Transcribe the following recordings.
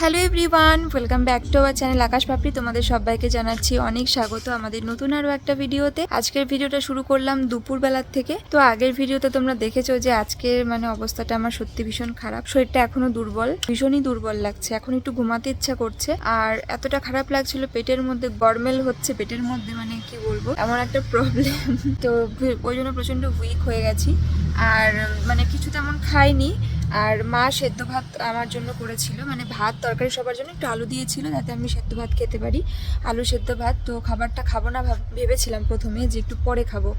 Hello everyone welcome back to our channel Akash Papri তোমাদের সবাইকে জানাচ্ছি অনেক স্বাগত আমাদের নতুন আরও একটা ভিডিওতে। আজকের ভিডিওটা শুরু করলাম দুপুরবেলার থেকে। তো আগের ভিডিওতে তোমরা দেখেছ যে আজকের মানে অবস্থাটা আমার সত্যি ভীষণ খারাপ। শরীরটা এখনও দুর্বল, ভীষণই দুর্বল লাগছে। এখন একটু ঘুমাতে ইচ্ছা করছে। আর এতটা খারাপ লাগছিল পেটের মধ্যে, গরমেল হচ্ছে পেটের মধ্যে মানে কি বলব? এমন একটা প্রবলেম তো ওই জন্য প্রচণ্ড উইক হয়ে গেছি। আর মানে কিছু তেমন খাইনি। আর মা সেদ্ধ ভাত আমার জন্য করেছিল মানে ভাত তরকারি সবার জন্য একটু আলু দিয়েছিল যাতে আমি সেদ্ধ ভাত খেতে পারি। আলু সেদ্ধ ভাত, তো খাবারটা খাব না ভাব- ভেবেছিলাম প্রথমে যে একটু পরে খাব।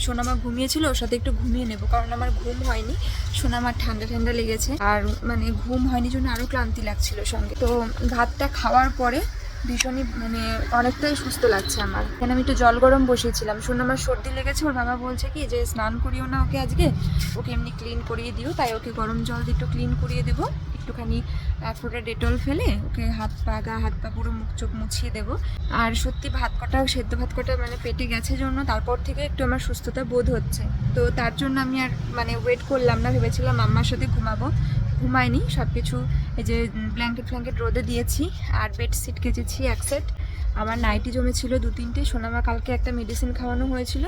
সোনামা ঘুমিয়েছিল, ওর সাথে একটু ঘুমিয়ে নেব, কারণ আমার ঘুম হয়নি। সোনামার ঠান্ডা ঠান্ডা লেগেছে, আর মানে ঘুম হয়নি জন্য আরও ক্লান্তি লাগছিল সঙ্গে। তো ভাতটা খাওয়ার পরে ভীষণই মানে অনেকটাই সুস্থ লাগছে আমার। এখানে আমি একটু জল গরম বসিয়েছিলাম। শুনে, আমার সর্দি লেগেছে। ওর বাবা বলছে কি যে, স্নান করিও না ওকে আজকে। ওকে এমনি ক্লিন করিয়ে দিও। তাই ওকে গরম জল দিয়ে একটু ক্লিন করিয়ে দেবো। একটুখানি এক ফোঁটা ডেটল ফেলে ওকে হাত পা, গা, হাত পা পুরো মুখ চোখ মুছিয়ে দেবো। আর সত্যি ভাত কটা, সেদ্ধ ভাত কটা মানে পেটে গেছে জন্য, তারপর থেকে একটু আমার সুস্থতা বোধ হচ্ছে। তো তার জন্য আমি আর মানে ওয়েট করলাম না, ভেবেছিলাম আম্মার সাথে ঘুমাবো। ঘুমাইনি সব কিছু এই যে ব্ল্যাঙ্কেট ফ্ল্যাঙ্কেট রোদে দিয়েছি আর বেডশিট কেচেছি এক সেট আমার নাইটি জমেছিল দু তিনটে। সোনামা কালকে একটা মেডিসিন খাওয়ানো হয়েছিল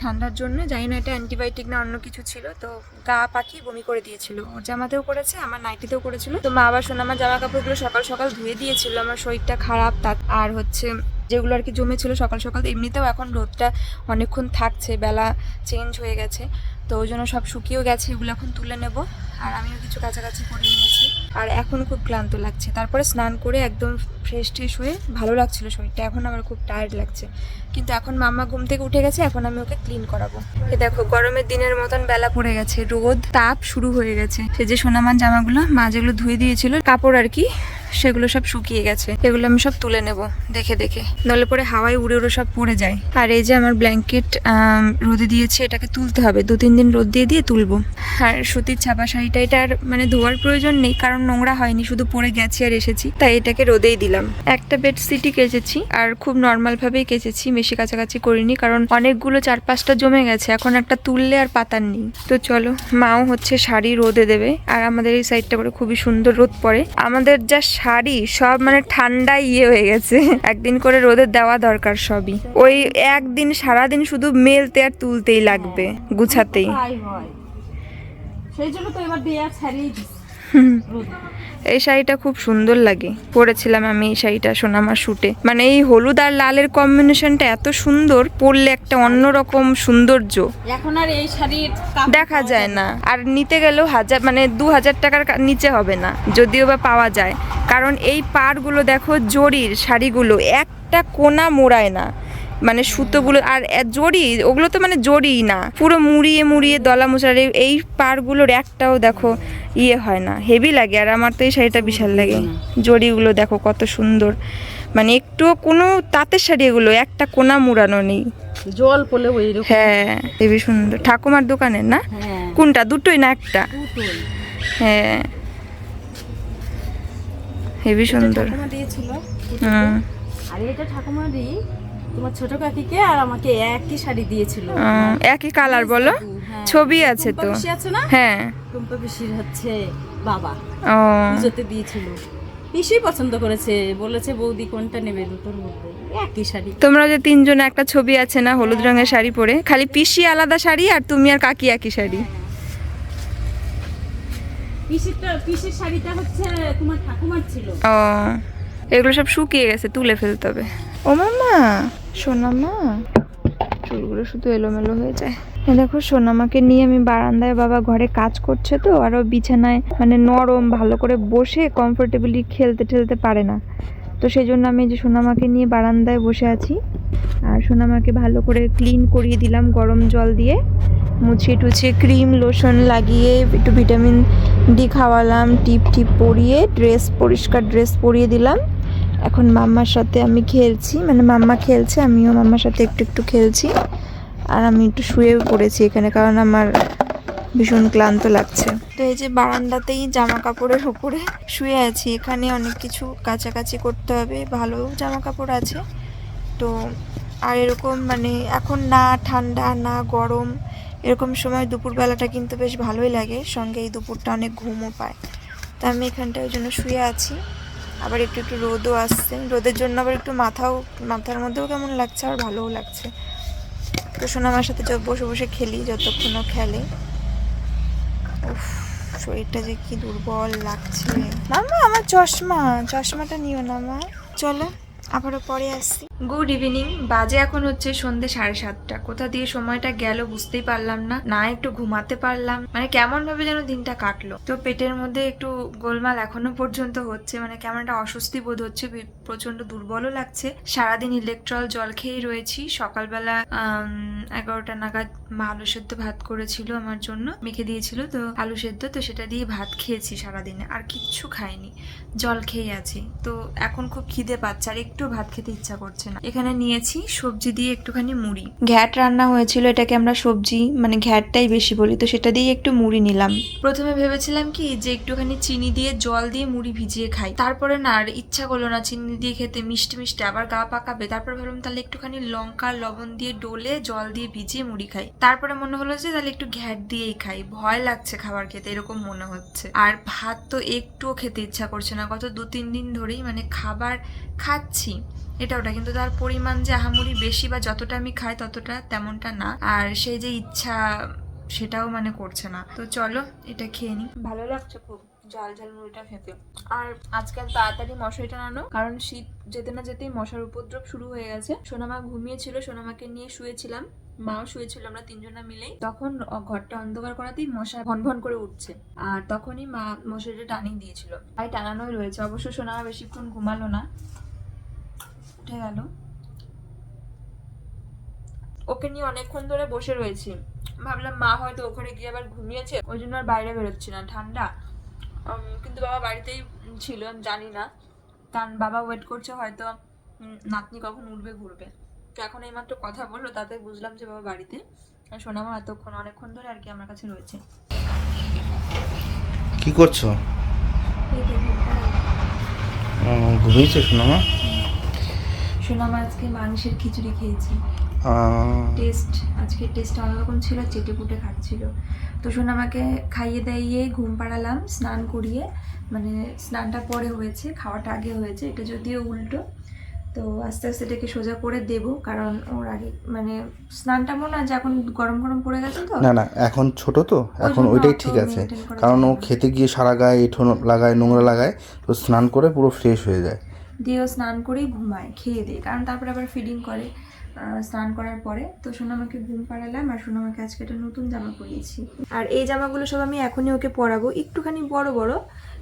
ঠান্ডার জন্য। জানি না এটা অ্যান্টিবায়োটিক না অন্য কিছু ছিল। তো গা পাখি বমি করে দিয়েছিল। ওর জামাতেও করেছে, আমার নাইটিতেও করেছিল। তো মা আবার সোনামার জামা কাপড়গুলো সকাল সকাল ধুয়ে দিয়েছিল। আমার শরীরটা খারাপ, তার আর হচ্ছে যেগুলো আর কি জমেছিল সকাল সকাল, এমনিতেও এখন রোদটা অনেকক্ষণ থাকছে, বেলা চেঞ্জ হয়ে গেছে। তো ওই জন্য সব শুকিয়েও গেছে, এগুলো এখন তুলে নেব। আর আমিও কিছু কাছাকাছি করে নিয়েছি। আর এখন খুব ক্লান্ত লাগছে। তারপরে স্নান করে একদম ফ্রেশ ট্রেশ হয়ে ভালো লাগছিল শরীরটা। এখন আমার খুব টায়ার্ড লাগছে। কিন্তু এখন মাম্মা ঘুম থেকে উঠে গেছে, এখন আমি ওকে ক্লিন করাবো। এ দেখো, গরমের দিনের মতন বেলা পড়ে গেছে। রোদ, তাপ শুরু হয়ে গেছে। সে যে সোনামান জামাগুলো, মা যেগুলো ধুয়ে দিয়েছিল, কাপড় আর কি সেগুলো সব শুকিয়ে গেছে। এগুলো আমি সব তুলে নেব, দেখে দেখে। নলে পরে হাওয়ায় উড়ে উড়ে সব পড়ে যায়। আর এই যে আমার ব্ল্যাঙ্কেট রোদে দিয়েছে, এটাকে তুলতে হবে। দু তিন দিন রোদ দিয়ে দিয়ে তুলবো। আর সুতির ছাপা শাড়িটা, এটা আর মানে ধোয়ার প্রয়োজন নেই, কারণ নোংরা হয়নি, শুধু পরে গেছি আর এসেছি। তাই এটাকে রোদেই দিলাম। একটা বেডশিটই কেচেছি, আর খুব নর্মাল ভাবেই কেচেছি, বেশি কাছাকাছি করিনি, কারণ অনেকগুলো চার পাঁচটা জমে গেছে। এখন একটা তুললে আর পাতার নেই। তো চলো, মাও হচ্ছে শাড়ি রোদে দেবে। আর আমাদের এই সাইডটা করে খুবই সুন্দর রোদ পড়ে। আমাদের যা শাড়ি সব মানে ঠান্ডা ইয়ে হয়ে গেছে। একদিন করে রোদে দেওয়া দরকার সবই। ওই একদিন সারাদিন শুধু মেলতে আর তুলতেই লাগবে, গুছাতেই। সেই জন্য তো এবার দিয়ে ছাড়িয়ে। এই শাড়িটা খুব সুন্দর লাগে। পরেছিলাম আমি এই শাড়িটা সোনামার শুটে মানে এই হলুদ আর লালের কম্বিনেশনটা এত সুন্দর পরলে একটা অন্যরকম সৌন্দর্য। এখন আর এই শাড়ির দেখা যায় না। আর নিতে গেলেও হাজার মানে দু হাজার টাকার নিচে হবে না। যদিও বা পাওয়া যায়। কারণ এই পাড়গুলো দেখো জরির শাড়িগুলো একটা কোনা মোড়ায় না। মানে সুতোগুলো আর জড়ি ওগুলো তো মানে জরিই না। পুরো মুড়িয়ে মুড়িয়ে দলা মোচারে এই পাড়গুলোর একটাও দেখো ইয়ে হয় না হেভি লাগে। আর আমার তো এই শাড়িটা বিশাল লাগে। জরিগুলো দেখো কত সুন্দর। মানে একটুও কোনো তাঁতের শাড়ি এগুলো একটা কোনা মুড়ানো নেই। জল পড়লে ওই হ্যাঁ হেবি সুন্দর। ঠাকুমার দোকানের না? হ্যাঁ। কোনটা? দুটোই না একটা? হ্যাঁ। হেবি সুন্দর। হুম। আর এটা ঠাকুমারই তোমার ছোট কাকিকে আর আমাকে একই শাড়ি দিয়েছিল। একই কালার বলো? হ্যাঁ। ছবি আছে তো। হ্যাঁ। টুম্পা পিসির হচ্ছে বাবা। ও। পুজোতে দিয়েছিল। পিসি পছন্দ করেছে। বলেছে বৌদি কোনটা নেবে? দুটোর মধ্যে একই শাড়ি। তোমরা যে তিনজন একটা ছবি আছে না হলুদ রঙের শাড়ি পরে? খালি পিসি আলাদা শাড়ি আর তুমি আর কাকি একই শাড়ি? পিসির শাড়িটা হচ্ছে তোমার ঠাকুমার ছিল। ও। এগুলো সব শুকিয়ে গেছে তুলে ফেলতে হবে। ও মামা, সোনামা। চুলগুলো শুধু এলোমেলো হয়ে যায়। দেখো, সোনামাকে নিয়ে আমি বারান্দায় বাবা ঘরে কাজ করছে তো, আরও বিছানায় মানে নরম ভালো করে বসে কমফোর্টেবলি খেলতে ঠেলতে পারে না। তো সেই জন্য আমি যে সোনামাকে নিয়ে বারান্দায় বসে আছি। আর সোনামাকে ভালো করে ক্লিন করিয়ে দিলাম গরম জল দিয়ে। মুছিয়ে টুছিয়ে ক্রিম লোশন লাগিয়ে একটু ভিটামিন ডি খাওয়ালাম, টিপ টিপ পরিয়ে ড্রেস পরিষ্কার ড্রেস পরিয়ে দিলাম। এখন মাম্মার সাথে আমি খেলছি মানে মাম্মা খেলছে, আমিও মাম্মার সাথে একটু একটু খেলছি। আর আমি একটু শুয়ে পড়েছি এখানে, কারণ আমার ভীষণ ক্লান্ত লাগছে। তো এই যে বারান্দাতেই জামা কাপড়ের উপরে শুয়ে আছি, এখানে অনেক কিছু কাছাকাছি করতে হবে, ভালো জামা কাপড় আছে। তো আর এরকম মানে এখন না ঠান্ডা, না গরম, এরকম সময় দুপুরবেলাটা কিন্তু বেশ ভালোই লাগে, সঙ্গে এই দুপুরটা অনেক ঘুমও পায়। তো আমি এখানটায় ওই জন্য শুয়ে আছি। আবার একটু একটু রোদও আসছে। রোদের জন্য আবার একটু মাথাও, মাথার মধ্যেও কেমন লাগছে আর ভালোও লাগছে। তো সোনামার আমার সাথে বসে বসে খেলি, যতক্ষণ খেলে। উফ, শরীরটা যে কি দুর্বল লাগছে। মামা, আমার চশমা, চশমাটা নিও না মা। চলো, আবারও পরে আসছি। গুড ইভিনিং বাজে এখন হচ্ছে সন্ধে সাড়ে সাতটা। কোথা দিয়ে সময়টা গেল বুঝতেই পারলাম না। না একটু ঘুমাতে পারলাম। মানে কেমন ভাবে যেন দিনটা কাটলো। তো পেটের মধ্যে একটু গোলমাল এখনও পর্যন্ত হচ্ছে। মানে কেমন একটা অস্বস্তি বোধ হচ্ছে। প্রচণ্ড দুর্বলও লাগছে। সারাদিন ইলেকট্রল জল খেয়েই রয়েছি। সকালবেলা এগারোটা নাগাদ মা আলু সেদ্ধ ভাত করেছিল আমার জন্য। মেখে দিয়েছিল তো আলু সেদ্ধ। তো সেটা দিয়ে ভাত খেয়েছি সারাদিনে। আর কিচ্ছু খাইনি। জল খেয়ে আছি। তো এখন খুব খিদে পাচ্ছে। আর একটু ভাত খেতে ইচ্ছা করছে না। এখানে নিয়েছি সবজি দিয়ে একটুখানি মুড়ি। ঘ্যাট রান্না হয়েছিল এটাকে আমরা সবজি মানে ঘ্যাটটাই বেশি বলি তো সেটা দিয়ে একটু মুড়ি নিলাম। প্রথমে ভেবেছিলাম কি যে একটুখানি চিনি দিয়ে জল দিয়ে মুড়ি ভিজিয়ে খাই। তারপরে না আর ইচ্ছা করল না চিনি দিয়ে খেতে মিষ্টি মিষ্টি আবার গা পাকাবে। তারপর ভাবলাম তাহলে একটুখানি লঙ্কা লবণ দিয়ে ডোলে জল দিয়ে ভিজিয়ে মুড়ি খাই। তারপরে মনে হলো যে তাহলে একটু ঘ্যাট দিয়েই খাই। ভয় লাগছে খাবার খেতে এরকম মনে হচ্ছে। আর ভাত তো একটুও খেতে ইচ্ছা করছে না গত দু তিন দিন ধরেই মানে খাবার খাচ্ছি। এটা ওটা। কিন্তু তার পরিমাণ যে আহামরি বেশি বা যতটা আমি খাই ততটা তেমনটা না। আর সেই যে ইচ্ছা, সেটাও মানে করছে না। তো চলো, এটা খেয়ে নি। ভালো লাগছে খুব, ঝাল ঝাল মুড়িটা খেতে। আর আজকাল তাড়াতাড়ি মশারি টানানো কারণ শীত যেতে না যেতেই মশার উপদ্রব শুরু হয়ে গেছে। সোনামা ঘুমিয়েছিল, সোনামাকে নিয়ে শুয়েছিলাম। মাও শুয়েছিল, আমরা তিনজনা মিলেই। তখন ঘরটা অন্ধকার করাতেই মশা ভন ভন করে উঠছে। আর তখনই মা মশারিটা টানিয়ে দিয়েছিল। তাই টানানোই রয়েছে। অবশ্য সোনামা বেশিক্ষণ ঘুমালো না। উঠে গেল। ওকে নিয়ে অনেকক্ষণ ধরে বসে রয়েছি। ভাবলাম মা হয়তো ওখানে গিয়ে আবার ঘুমিয়েছে ওই জন্য আর বাইরে বেরোচ্ছি না ঠান্ডা। কিন্তু বাবা বাড়িতেই ছিল জানি না। কারণ বাবা ওয়েট করছে হয়তো নাতনি কখন উঠবে ঘুরবে। তো এখন এইমাত্র কথা বলল তাতে বুঝলাম যে বাবা বাড়িতে। আর সোনামা এতক্ষণ অনেকক্ষণ ধরে আর কি আমার কাছে রয়েছে। কি করছ? এই তো ভেতরে। সোনামা? সোনামা আজকে মাংসের খিচুড়ি খেয়েছি। টেস্ট আজকে টেস্ট অন্যরকম ছিল চেটে পুটে খাচ্ছিল। তো সোনামাকে খাইয়ে দাইয়ে ঘুম পাড়ালাম স্নান করিয়ে মানে স্নানটা পরে হয়েছে খাওয়াটা আগে হয়েছে এটা যদিও উল্টো। তো আস্তে আস্তে এটাকে সোজা করে দেব কারণ ওর আগে মানে স্নানটা মনে হয় যে এখন গরম গরম পড়ে গেছে তো। না না এখন ছোট তো এখন ওইটাই ঠিক আছে। কারণ ও খেতে গিয়ে সারা গায়ে এঁঠো লাগায় নোংরা লাগায় তো স্নান করে পুরো ফ্রেশ হয়ে যায়। দিয়ে স্নান করেই ঘুমায়, খেয়ে দিয়ে। কারণ তারপর আবার ফিডিং করে স্নান করার পরে। তো সোনামাকে ঘুম পাড়ালাম আর সোনামাকে আজকে একটা নতুন জামা পরিয়েছি। আর এই জামাগুলো সব আমি এখনই ওকে পরাবো। একটুখানি বড় বড়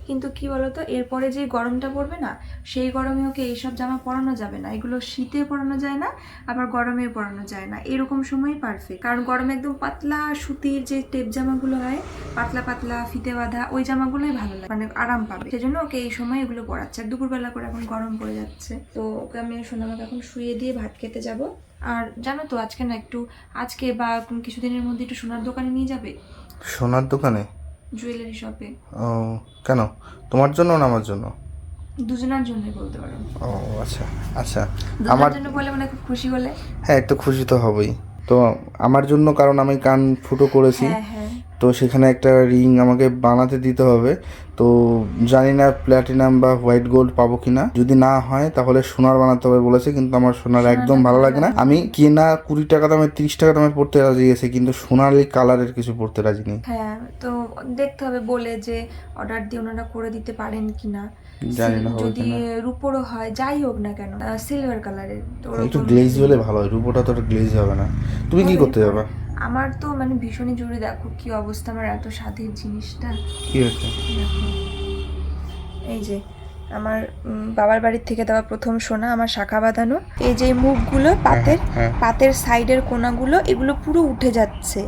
কিন্তু কি বলতো, এরপরে যে গরমটা পড়বে না, সেই গরমে ওকে এইসব জামা পরানো যাবে না। এগুলো শীতে পরানো যায় না, আবার গরমে পরানো যায় না। এরকম সময়ই পারফেক্ট কারণ গরমে একদম পাতলা সুতির যে টেপ জামাগুলো হয়, পাতলা পাতলা ফিতে বাঁধা, ওই জামাগুলোই ভালো লাগে। মানে আরাম পাবে। সেজন্য ওকে এই সময় এগুলো পরাচ্ছে। আর দুপুরবেলা করে এখন গরম পড়ে যাচ্ছে। তো ওকে আমি সোনামাকে এখন শুয়ে দিয়ে ভাত খেতে যাব। আর জানো তো, আজকে না একটু, আজকে বা কিছুদিনের মধ্যে একটু সোনার দোকানে নিয়ে যাবে? সোনার দোকানে? জুয়েলারি শপে ও কেন? তোমার জন্য না আমার জন্য? দুজনের জন্যই বলতে পারো। ও আচ্ছা আচ্ছা। আমার জন্য বলে মানে খুব খুশি হলে? হ্যাঁ একটু খুশি তো হবেই। তো আমার জন্য কারণ আমি কান ফুটো করেছি। হ্যাঁ হ্যাঁ। তো সেখানে একটা রিং আমাকে বানাতে দিতে হবে। তো জানি না প্ল্যাটিনাম বা হোয়াইট গোল্ড পাবো কিনা। যদি না হয় তাহলে সোনার বানাতে হবে বলেছে কিন্তু আমার সোনার একদম ভালো লাগে না। আমি কিনা কুড়ি টাকা দামে তিরিশ টাকা দামে পড়তে রাজি গেছি কিন্তু সোনালি কালারের কিছু পড়তে রাজি নেই। হ্যাঁ তো দেখতে হবে বলে যে অর্ডার দিয়ে ওনারা করে দিতে পারেন কিনা। জানি না যদি রুপোরও হয় যাই হোক না কেন সিলভার কালারের তো একটু গ্লেজ হলে ভালো হয় রূপোটা তো গ্লেজ হবে না। তুমি কি করতে যাবে? আমার তো মানে ভীষণই জরুরি দেখো কি অবস্থা আমার এত স্বাদের জিনিসটা। কি এই যে আমার বাবার বাড়ির থেকে দেওয়া প্রথম সোনা আমার শাখা বাঁধানো। এই যে মুখগুলো পাতের হ্যাঁ। পাতের সাইডের কোনাগুলো এগুলো পুরো উঠে যাচ্ছে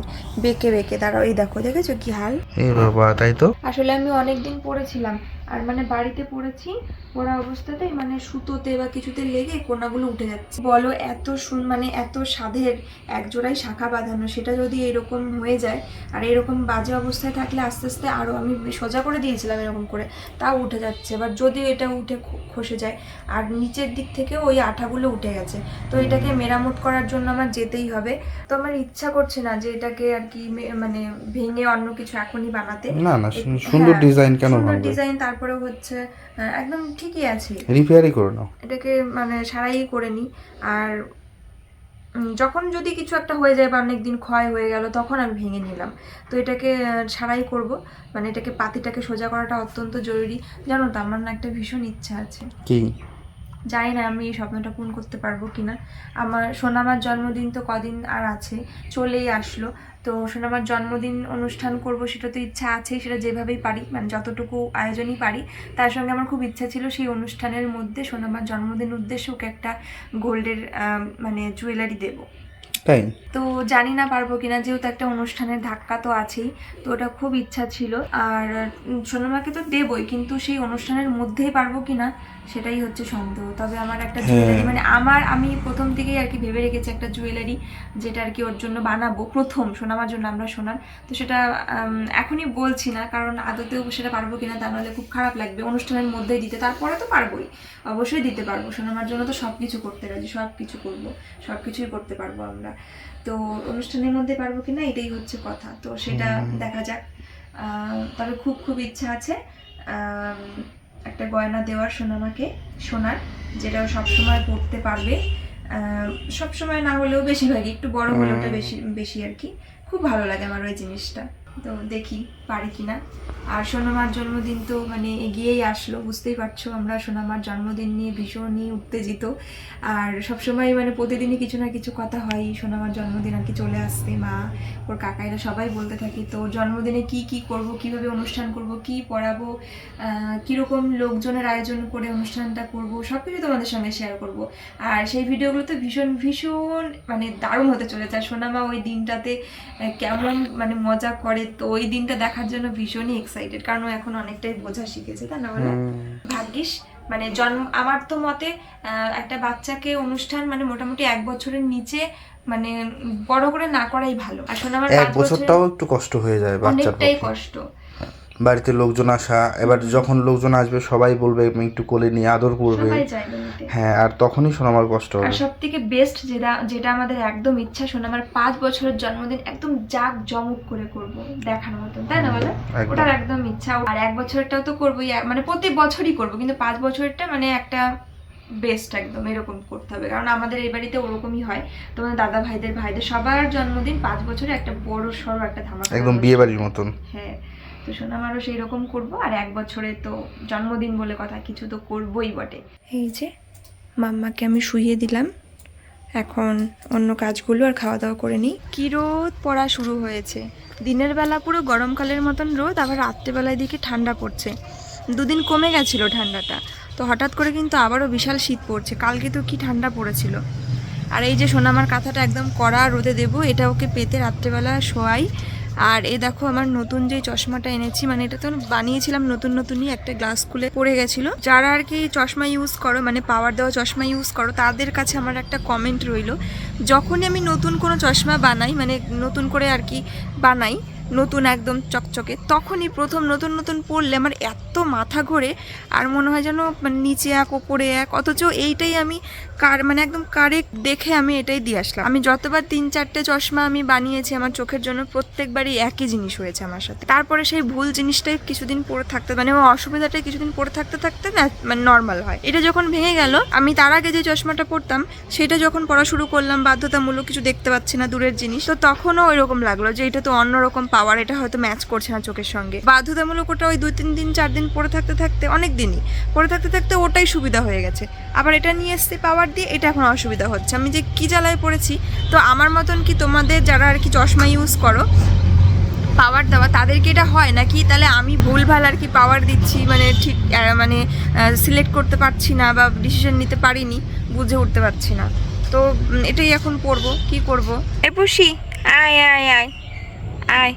বেঁকে বেঁকে। দাঁড়াও এই দেখো দেখেছ কি হাল? এই বাবা তাই তো? আসলে আমি অনেকদিন পড়েছিলাম আর মানে বাড়িতে পড়েছি পড়া অবস্থাতেই মানে সুতোতে বা কিছুতে লেগে কোনাগুলো উঠে যাচ্ছে। বলো এত সুন মানে এত স্বাদের এক জোড়াই শাখা বাঁধানো সেটা যদি এরকম হয়ে যায় আর এরকম বাজে অবস্থায় থাকলে আস্তে আস্তে আরও আমি সোজা করে দিয়েছিলাম এরকম করে তাও উঠে যাচ্ছে। এবার যদি এটা উঠে খসে যায় আর নিচের দিক থেকে ওই আঠাগুলো উঠে গেছে। তো এটাকে মেরামত করার জন্য আমার যেতেই হবে। তো আমার ইচ্ছা করছে না যে এটাকে আর কি মানে ভেঙে অন্য কিছু এখনই বানাতে। না না সুন্দর হ্যাঁ, ডিজাইন কেন সুন্দর ডিজাইন তারপর হচ্ছে একদম ঠিকই আছে। রিপেয়ারই করে নাও। এটাকে মানে সারাই করে নিই আর যখন যদি কিছু একটা হয়ে যায় বা অনেকদিন ক্ষয় হয়ে গেল তখন আমি ভেঙে নিলাম। তো এটাকে সারাই করব। মানে এটাকে পাতিটাকে সোজা করাটা অত্যন্ত জরুরি। জানো তো আমার না একটা ভীষণ ইচ্ছা আছে। কি? জানি না আমি এই স্বপ্নটা পূরণ করতে পারব কি না আমার সোনামার জন্মদিন তো কদিন আর আছে, চলেই আসলো। তো সোনামার জন্মদিন অনুষ্ঠান করব সেটা তো ইচ্ছা আছে সেটা যেভাবেই পারি মানে যতটুকু আয়োজনই পারি, তার সঙ্গে আমার খুব ইচ্ছা ছিল সেই অনুষ্ঠানের মধ্যে সোনামার জন্মদিন উদ্দেশ্যে ওকে একটা গোল্ডের মানে জুয়েলারি দেবো। তাই? তো জানি না পারব কিনা যেহেতু একটা অনুষ্ঠানের ধাক্কা তো আছেই তো ওটা খুব ইচ্ছা ছিল। আর সোনামাকে তো দেবই কিন্তু সেই অনুষ্ঠানের মধ্যেই পারব কিনা সেটাই হচ্ছে সন্দেহ। তবে আমার একটা জুয়েলারি মানে আমার আমি প্রথম থেকেই আর কি ভেবে রেখেছি একটা জুয়েলারি যেটা আর কি ওর জন্য বানাবো প্রথম সোনামার জন্য আমরা সোনার। তো সেটা এখনই বলছি না কারণ আদতেও সেটা পারব কিনা তা নাহলে খুব খারাপ লাগবে অনুষ্ঠানের মধ্যেই দিতে। তারপরে তো পারবোই অবশ্যই দিতে পারব সোনামার জন্য তো সব কিছু করতে রাজি সব কিছু করব সব কিছুই করতে পারব আমরা। তো অনুষ্ঠানের মধ্যে পারব কিনা এটাই হচ্ছে কথা। তো সেটা দেখা যাক। আহ, তবে খুব খুব ইচ্ছা আছে একটা গয়না দেওয়ার সোনামাকে সোনার যেটা সবসময় পড়তে পারবে। আহ, সবসময় না হলেও বেশিরভাগই একটু বড় হলে ওটা বেশি বেশি আর কি। খুব ভালো লাগে আমার ওই জিনিসটা। তো দেখি পারি কিনা। আর সোনামার জন্মদিন তো মানে এগিয়েই আসলো, বুঝতেই পারছ আমরা সোনামার জন্মদিন নিয়ে ভীষণই উত্তেজিত। আর সবসময় মানে প্রতিদিনই কিছু না কিছু কথা হয়, সোনামার জন্মদিন আর কি চলে আসছে, মা, ওর কাকাইরা সবাই বলতে থাকি, তো জন্মদিনে কি কি করব, কীভাবে অনুষ্ঠান করব, কি পড়াবো কীরকম লোকজনের আয়োজন করে অনুষ্ঠানটা করব সব কিছু তোমাদের সঙ্গে শেয়ার করব। আর সেই ভিডিওগুলো তো ভীষণ ভীষণ মানে দারুণ হতে চলেছে। আর সোনামা ওই দিনটাতে কেমন মানে মজা করে তো ওই দিনটা দেখার জন্য ভীষণই এক্সাইটেড কারণ ও এখন অনেকটাই বোঝা শিখেছে তা না বলে? ভাগ্যিস মানে জন্ম আমার তো মতে আহ, একটা বাচ্চাকে অনুষ্ঠান মানে মোটামুটি এক বছরের নিচে মানে বড় করে না করাই ভালো। এখন আমার এক বছরটাও একটু কষ্ট হয়ে যায় বাচ্চার অনেকটাই কষ্ট। বাড়িতে লোকজন আসা এবার যখন লোকজন আসবে সবাই বলবে আমি একটু কোলে নিয়ে আদর করবে। হ্যাঁ আর তখনই শোনা আমার কষ্ট হবে। সব থেকে বেস্ট যেটা যেটা আমাদের একদম ইচ্ছা শোনা আমার পাঁচ বছরের জন্মদিন একদম জাক জমক করে করব দেখার মতন তাই না বলো? ওটার একদম ইচ্ছা। আর এক বছরটাও তো করবোই মানে প্রতি বছরই করব কিন্তু পাঁচ বছরটা মানে একটা বেস্ট একদম এরকম করতে হবে। কারণ আমাদের এই বাড়িতে ওরকমই হয়। তোমাদের দাদা ভাইদের ভাইদের সবার জন্মদিন পাঁচ বছরে একটা বড় সড়ো একটা ধামাকা একদম বিয়ে বাড়ির মতন। হ্যাঁ। তো সোনামারও সেই রকম করব। আর এক বছরে তো জন্মদিন বলে কথা কিছু তো করবোই বটে। এই যে মাম্মাকে আমি শুইয়ে দিলাম। এখন অন্য কাজগুলো আর খাওয়া দাওয়া করে নিই। কী রোদ পড়া শুরু হয়েছে। দিনের বেলা পুরো গরমকালের মতন রোদ আবার রাত্রেবেলায় দিকে ঠান্ডা পড়ছে। দুদিন কমে গেছিল ঠান্ডাটা তো হঠাৎ করে কিন্তু আবারও বিশাল শীত পড়ছে। কালকে তো কি ঠান্ডা পড়েছিল। আর এই যে সোনামার কাঁথাটা একদম কড়া রোদে দেবো এটা ওকে পেতে রাত্রেবেলা শোয়াই। আর এ দেখো আমার নতুন যে চশমাটা এনেছি মানে এটা তো বানিয়েছিলাম নতুন নতুনই, একটা গ্লাস খুলে পড়ে গেছিল। যারা আর কি চশমা ইউজ করো মানে পাওয়ার দেওয়া চশমা ইউজ করো, তাদের কাছে আমার একটা কমেন্ট রইল, যখনই আমি নতুন কোনো চশমা বানাই মানে নতুন করে আর কি বানাই নতুন একদম চকচকে। তখনই প্রথম নতুন নতুন পড়লে আমার এত মাথা ঘোরে আর মনে হয় যেন মানে নিচে এক, ওপরে এক, অথচ এইটাই আমি কার মানে একদম কারেক্ট দেখে আমি এটাই দিয়ে আসলাম। আমি যতবার তিন চারটে চশমা আমি বানিয়েছি, আমার চোখের জন্য প্রত্যেকবারই একই জিনিস হয়েছে আমার সাথে। তারপরে সেই ভুল জিনিসটাই কিছুদিন পরে থাকতে মানে আমার অসুবিধাটাই কিছুদিন পরে থাকতে থাকতে না মানে নর্মাল হয়। এটা যখন ভেঙে গেল, আমি তার আগে যে চশমাটা পরতাম সেটা যখন পড়া শুরু করলাম, বাধ্যতামূলক কিছু দেখতে পাচ্ছি না, দূরের জিনিস, তো তখনও ওই রকম লাগল যে এটা তো অন্যরকম পাওয়ার, এটা হয়তো ম্যাচ করছে না চোখের সঙ্গে। বাধ্যতামূলক ওটা ওই দুই তিন দিন, চার দিন পরে থাকতে থাকতে, অনেক দিনই পরে থাকতে থাকতে ওটাই সুবিধা হয়ে গেছে। আবার এটা নিয়ে এসছে পাওয়ার দিয়ে, এটা এখন অসুবিধা হচ্ছে। আমি যে কি জ্বালায় পড়েছি, তো আমার মতন কি তোমাদের যারা আর কি চশমা ইউজ করো পাওয়ার দেওয়া তাদেরকে এটা হয়? নাকি তাহলে আমি ভুলভাল আর কি পাওয়ার দিচ্ছি মানে ঠিক মানে সিলেক্ট করতে পারছি না বা ডিসিশন নিতে পারিনি, বুঝে উঠতে পারছি না। তো এটাই এখন পড়ব কি করব? এ পুষি, আয় আয় আয় আয়।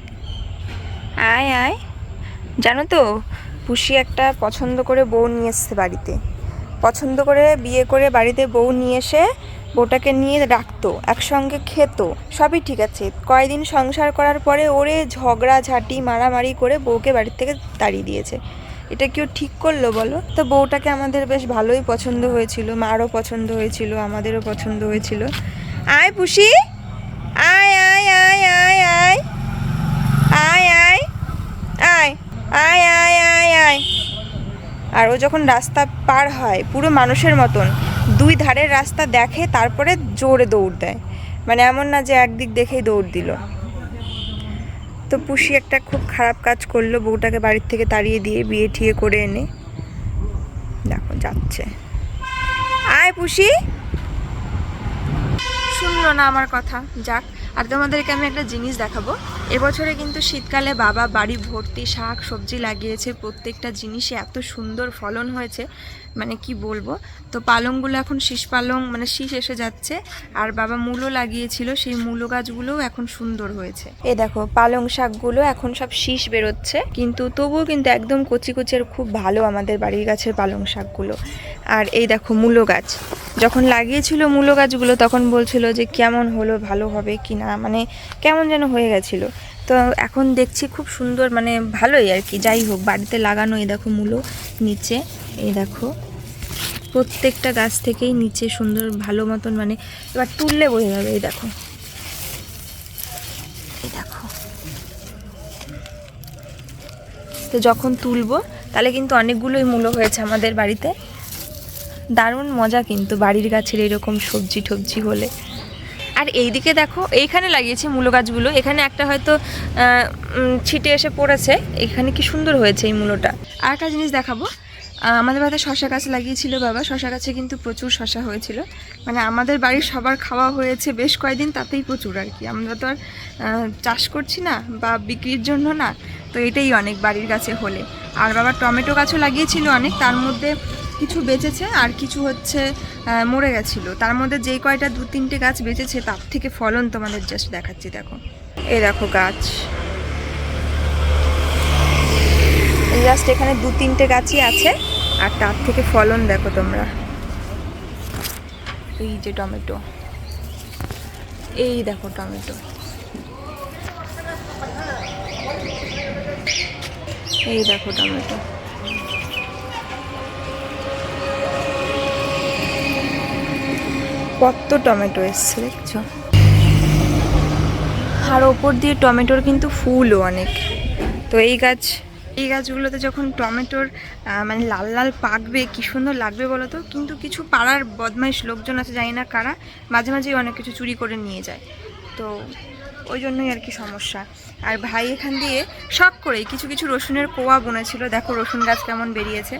আয় আয়। জানো তো, পুষি একটা পছন্দ করে বউ নিয়ে এসছে বাড়িতে। পছন্দ করে বিয়ে করে বাড়িতে বউ নিয়ে এসে বউটাকে নিয়ে রাখতো, একসঙ্গে খেত। সবই ঠিক আছে। কয়দিন সংসার করার পরে ওরে ঝগড়া, ঝাঁটি, মারামারি করে বউকে বাড়ির থেকে তাড়িয়ে দিয়েছে। এটা কেউ ঠিক করল বলো? তো বউটাকে আমাদের বেশ ভালোই পছন্দ হয়েছিল, মারও পছন্দ হয়েছিল, আমাদেরও পছন্দ হয়েছিল। আয় পুষি। আর ও যখন রাস্তা পার হয়, পুরো মানুষের মতন, দুই ধারের রাস্তা দেখে তারপরে জোরে দৌড় দেয়। মানে এমন না যে একদিক দেখেই দৌড় দিল। তো পুষি একটা খুব খারাপ কাজ করল বউটাকে বাড়ির থেকে তাড়িয়ে দিয়ে, বিয়ে ঠিয়ে করে এনে। দেখো, যাচ্ছে। আয় পুষি। শুনলো না আমার কথা, যাক। আর তোমাদেরকে আমি একটা জিনিস দেখাবো। এবছরে কিন্তু শীতকালে বাবা বাড়ি ভর্তি শাক, সবজি লাগিয়েছে। প্রত্যেকটা জিনিসে এত সুন্দর ফলন হয়েছে মানে কি বলব? তো পালংগুলো এখন শীষ পালং মানে শীষ এসে যাচ্ছে। আর বাবা মূলো লাগিয়েছিল, সেই মূলো গাছগুলোও এখন সুন্দর হয়েছে। এ দেখো, পালং শাকগুলো এখন সব শীষ বেরোচ্ছে। কিন্তু তবুও কিন্তু একদম কচি কচি আর খুব ভালো আমাদের বাড়ির গাছের পালং শাকগুলো। আর এই দেখো মূলো গাছ। যখন লাগিয়েছিল মূলো গাছগুলো, তখন বলছিল যে কেমন হলো, ভালো হবে কি না মানে কেমন যেন হয়ে গেছিল। তো এখন দেখছি খুব সুন্দর মানে ভালোই আর কি। যাই হোক, বাড়িতে লাগানো এই দেখো মূলো নিচে, এই দেখো। প্রত্যেকটা গাছ থেকেই নিচে সুন্দর, ভালো মতন মানে এবার তুললে বোঝা যাবে, এই দেখো। এই দেখো। তো যখন তুলবো, তাহলে কিন্তু অনেকগুলোই মূলো হয়েছে আমাদের বাড়িতে। দারুণ মজা কিন্তু বাড়ির গাছের এরকম সবজি টবজি হলে। আর এইদিকে দেখো, এইখানে লাগিয়েছি মূলো গাছগুলো। এখানে একটা হয়তো ছিটে এসে পড়েছে। এখানে কি সুন্দর হয়েছে এই মূলোটা। আর একটা জিনিস দেখাবো। আমাদের বাড়িতে শশা গাছ লাগিয়েছিল বাবা। শশা গাছে কিন্তু প্রচুর শশা হয়েছিল। মানে আমাদের বাড়ির সবার খাওয়া হয়েছে বেশ কয়েকদিন তাতেই প্রচুর আর কি। আমরা তো আর চাষ করছি না বা বিক্রির জন্য না। তো এটাই অনেক বাড়ির গাছে হলে। আর বাবা টমেটো গাছও লাগিয়েছিল অনেক। তার মধ্যে কিছু বেঁচেছে আর কিছু হচ্ছে মরে গেছিল। তার মধ্যে যেই কয়টা দু তিনটে গাছ বেঁচেছে, তার থেকে ফলন তোমাদের জাস্ট দেখাচ্ছি, দেখো। এই দেখো গাছ। জাস্ট এখানে দু তিনটে গাছই আছে, আর তার থেকে ফলন দেখো তোমরা। এই যে টমেটো। এই দেখো টমেটো। এই দেখো টমেটো। কত টমেটো এসছে দেখছ? আর ওপর দিয়ে টমেটোর কিন্তু ফুলও অনেক। তো এই গাছ, এই গাছগুলোতে যখন টমেটোর মানে লাল লাল পাকবে, কি সুন্দর লাগবে বলো তো? কিন্তু কিছু পাড়ার বদমাইশ লোকজন আছে, জানি না কারা, মাঝে মাঝেই অনেক কিছু চুরি করে নিয়ে যায়। তো ওই জন্যই আর কি সমস্যা। আর ভাই এখান দিয়ে শখ করেই কিছু কিছু রসুনের কোয়া বুনেছিল। দেখো রসুন গাছ কেমন বেরিয়েছে।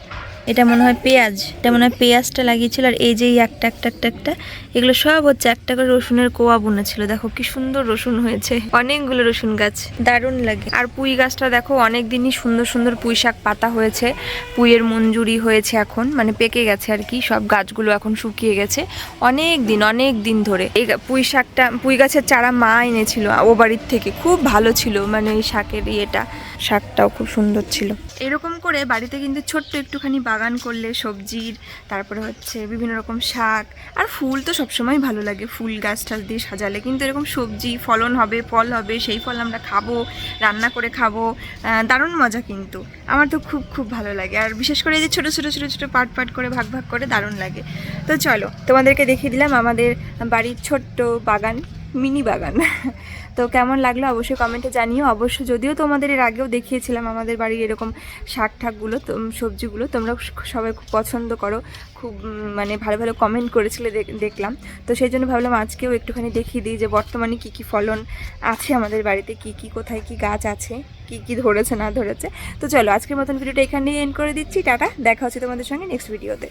এটা মনে হয় পেঁয়াজ, এটা মনে হয় পেঁয়াজটা লাগিয়েছিল আর এই যে একটা একটা একটা একটা, এগুলো সব হচ্ছে একটা করে রসুনের কোয়া বুনেছিল। দেখো কি সুন্দর রসুন হয়েছে, অনেকগুলো রসুন গাছ, দারুণ লাগে। আর পুঁই গাছটা দেখো অনেক দিনই সুন্দর সুন্দর পুঁই শাক পাতা হয়েছে, পুঁইয়ের মঞ্জুরি হয়েছে এখন মানে পেকে গেছে আর কি, সব গাছগুলো এখন শুকিয়ে গেছে। অনেক দিন অনেক দিন ধরে এই পুঁই শাকটা, পুঁই গাছের চারা মা এনেছিল, ও বাড়ির থেকে, খুব ভালো ছিল মানে এই শাকের ইয়েটা, শাকটাও খুব সুন্দর ছিল। এরকম করে বাড়িতে কিন্তু ছোট্ট একটুখানি বাগান করলে সবজির, তারপরে হচ্ছে বিভিন্ন রকম শাক আর ফুল তো সবসময় ভালো লাগে। ফুল গাছ টাছ দিয়ে সাজালে কিন্তু এরকম সবজি, ফলন হবে, ফল হবে, সেই ফল আমরা খাব, রান্না করে খাব দারুণ মজা কিন্তু। আমার তো খুব খুব ভালো লাগে। আর বিশেষ করে এই যে ছোটো ছোটো ছোটো ছোটো পার্ট পার্ট করে, ভাগ ভাগ করে দারুণ লাগে। তো চলো তোমাদেরকে দেখিয়ে দিলাম আমাদের বাড়ির ছোট্ট বাগান, মিনি বাগান। তো কেমন লাগল অবশ্যই কমেন্টে জানিও। অবশ্য যদিও তোমাদের এর আগেও দেখিয়েছিলাম আমাদের বাড়ির এরকম শাক ঠাকগুলো সবজিগুলো তোমরা সবাই খুব পছন্দ করো। খুব মানে ভালো ভালো কমেন্ট করেছিলে দেখ- দেখলাম। তো সেই জন্য ভাবলাম আজকেও একটুখানি দেখিয়ে দিই যে বর্তমানে কি কি ফলন আছে আমাদের বাড়িতে, কি কি কোথায় কি গাছ আছে, কি কি ধরেছে না ধরেছে। তো চলো আজকের মতন ভিডিওটা এখানেই এন্ড করে দিচ্ছি। টাটা, দেখা হচ্ছে তোমাদের সঙ্গে নেক্সট ভিডিওতে